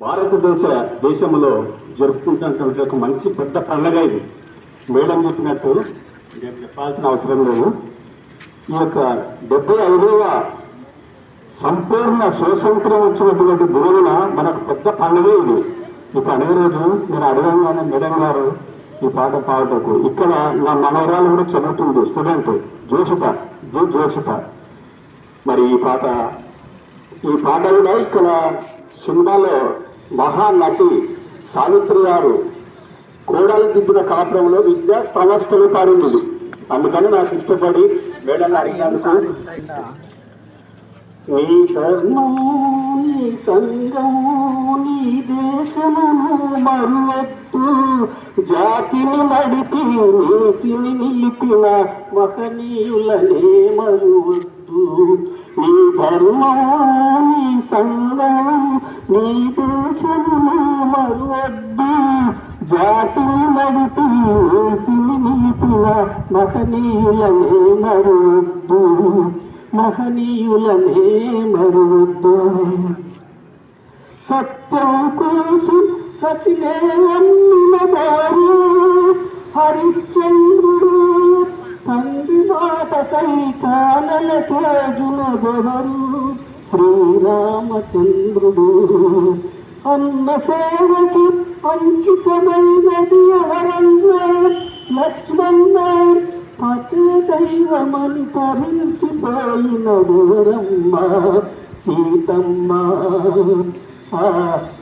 భారతదేశ దేశంలో జరుపుకుంటున్నటువంటి ఒక మంచి పెద్ద పండగ ఇది. మేడం చెప్పినట్టు నేను చెప్పాల్సిన అవసరం లేదు. ఈ యొక్క డెబ్బై ఐదవ సంపూర్ణ స్వతంత్రం వచ్చినటువంటి గురువున మనకు పెద్ద పండుగ ఇది. ఈ పండుగ రోజు నేను అడగంగానే మేడం గారు ఈ పాట పాడటకు. ఇక్కడ నా మనవరాలు కూడా చదువుతుంది స్టూడెంట్. జోషిత జో జోషిత. మరి ఈ పాట ఈ పాట కూడా ఇక్కడ సినిమాలో మహానటి సావిత్రి గారు కోడలు దిద్దిన కాపురంలో విద్య సమస్యలు పాడింది అందుకని నాకు ఇష్టపడి మేడం అడిగాను నీ ధర్మము నీ సంగము నీ దేశమును మరువెత్తు. జాతిని నడిపి నీతిని నిలిపిన మహనీయులనే మరువద్దు నీ ధర్మము నీ సంగము నీ దేశమును మరువద్దు జాతిని నడిపి నీతిని నిలిపిన మహనీయులనే మరువద్దు మహనీయులనే మరువద్దు సత్యం కోసం సతిలేవన్నులవారు హరిశ్చంద్రుడు తండ్రి మాట కై కానల తేజులెవరు శ్రీరామచంద్రుడు అన్న సేవకి అంకితమైనది ఎవరన్నా? లక్ష్మణ దైవమని తరించిపోయిన వివరమ్మ సీతమ్మ. ఆ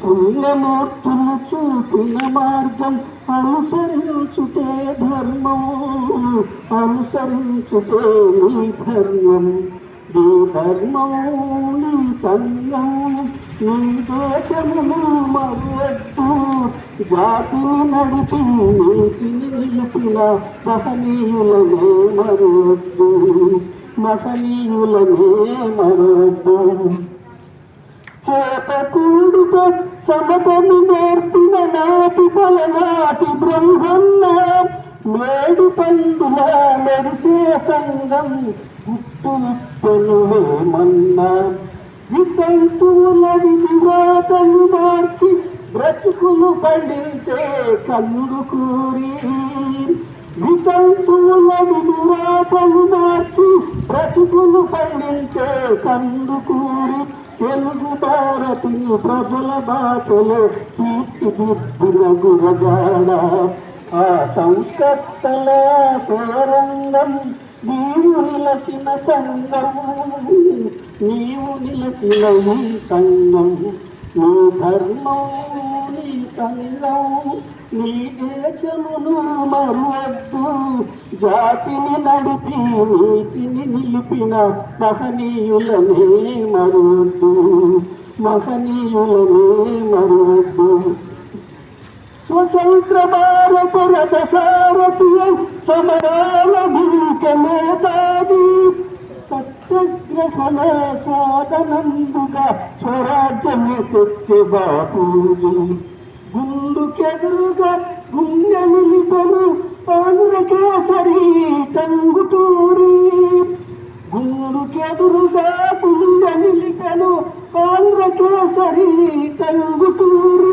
పుణ్యమూర్తులు చూపిన మార్గం అనుసరించుతే ధర్మం అనుసరించుతే నీ ధర్మం. నీ ధర్మం నీ సంగం నీ దేశమును మరువద్దు జాతిని నడిపి నీతిని నిలిపిన మహనీయులనే మరువద్దు మహనీయులనే మరువద్దు చేపకూడుతో సమతను నేర్పిన నాటి నాటి బ్రహ్మన్న మేడు పందుల నడిచే సంగం గుర్తు ఏమన్నా వితంతువుల వివాదలు మార్చి బ్రతుకులు పండించే కన్నుడు కూరి. వితంతువుల వివాదలు మార్చి బ్రతుకులు పండించే కన్ను కూరి. తెలుగు భారతీయ ప్రజల భాషలో తీర్చిదిద్దిన గురజాడ. ఆ సంస్కర్తల సోరంగం నిలసిన సంగం నీవు నిలసిన ఈ సంగం నీ ధర్మం నీ సంగం నీ దేశమును మరువద్దు. జాతిని నడిపి నీతిని నిలిపిన మహనీయులనే మరువద్దు. మహనీయులనే మరువద్దు. స్వతంత్ర భారత రథ సారథియ సమరాల భూకమేతాది సత్యగ్రహణ సాధనందుగా స్వరాజ్యము తెచ్చే బాపూజీ. గుండుకెదురుగా గుండె నిలిపను పాండ్రకేసరి టంగుటూరి. గుండుకెదురుగా గుండె నిలిపను పాండ్రకేసరి టంగుటూరి.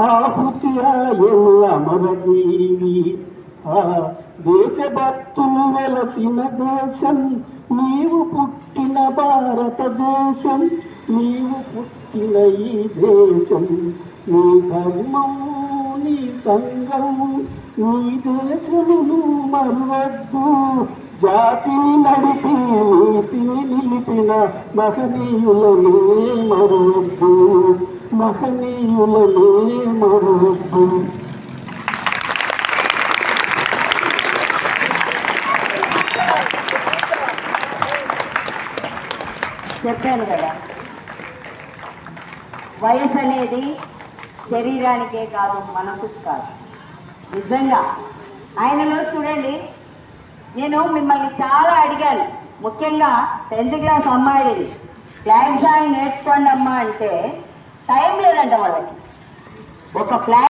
ఆహుతియా ఆహుతి అమరజీవి ఆ దేశభక్తులు వెలసిన దేశం నీవు పుట్టిన భారతదేశం నీవు పుట్టిన ఈ దేశం. నీ ధర్మం నీ సంఘం నీ దేశమును మరవద్దు. జాతిని నడిపి నీతిని నిలిపిన మహనీయులనే మరవద్దు. మహనీయులనే మరువద్దు చెప్పాను కదా వయసు అనేది శరీరానికే కాదు మనసుకు కాదు. నిజంగా. ఆయనలో చూడండి నేను మిమ్మల్ని చాలా అడిగాను. ముఖ్యంగా టెన్త్ క్లాస్ అమ్మాయిని. క్లాస్ సాంగ్ నేర్చుకోండి అమ్మా అంటే టైం లేదంట వాళ్ళకి. ఒక ఫ్లాట్